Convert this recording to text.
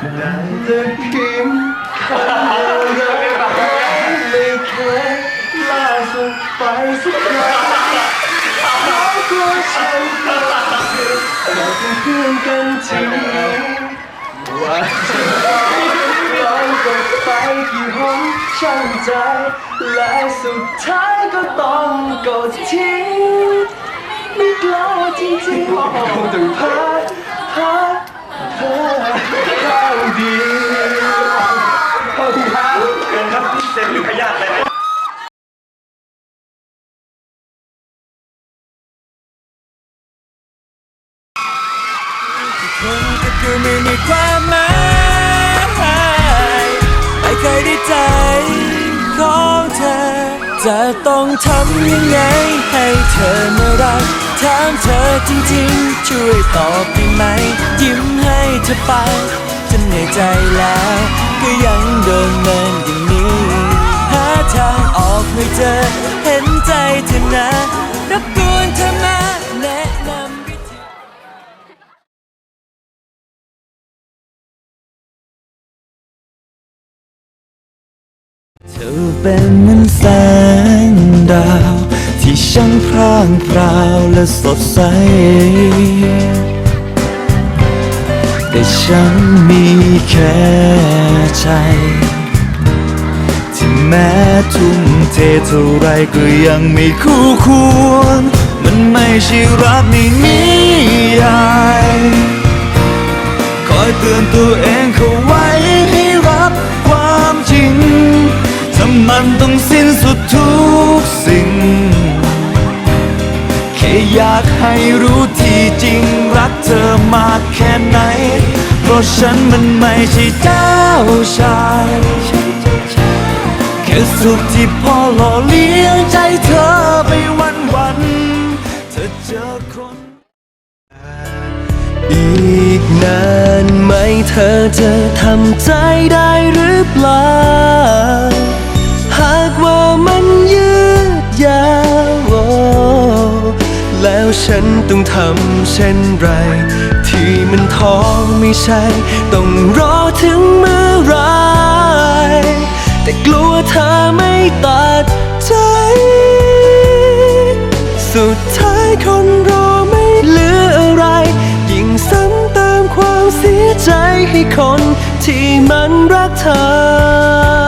ได้แต่พิมพ์คำเดียวไม่เคยล่าสุดไปสักครั้งน้องกลัวฉันเราเป็นเพื่อนกันทีว่าจะลองกดไปกี่หนช่างใจ และสุดท้ายก็ต้องกดทิ้งไม่กล้าจริงๆต้องพัก ดีเข้าดีครับเกินครับเซ็นหรือขยันเลยคนก็คือไม่มีความหมายไม่เคยได้ใจของเธอ จะต้องทำยังไง ให้เธอมารักถามเธอจริงๆ ช่วยตอบได้ไหม ยิ้มให้เธอไป จนใจแล้ว ก็ยังเดินเนินอย่างนี้ หาทางออกไม่เจอ เห็นใจเธอนะรบกวนเธอมาแนะนำวิธีเธอเป็นเหมือนแสงดาว ที่ช่างพร่างพราวและสดใส ฉันมีแค่ใจ ที่แม้ทุ่มเทเท่าไรก็ยังไม่คู่ควร มันไม่ใช่รักในนิยายคอยเตือนตัวเองเขาไว้ให้รับความจริงถ้ามันต้องสิ้นสุดทุกสิ่ง แค่อยากให้รู้ที่จริงรักเธอมาะฉันมันไม่ใช่เจ้าชายแค่สุขที่พอหล่อเลี้ยงใจเธอไปวันวันๆเธอเจอคนอีกนานไหมเธอจะทำใจได้หรือเปล่า ฉันต้องทำเช่นไร ที่มันท้องไม่ใช่ ต้องรอถึงเมื่อไร แต่กลัวเธอไม่ตัดใจ สุดท้ายคนรอไม่เหลืออะไร ยิ่งซ้ำเติมความเสียใจให้คนที่มันรักเธอ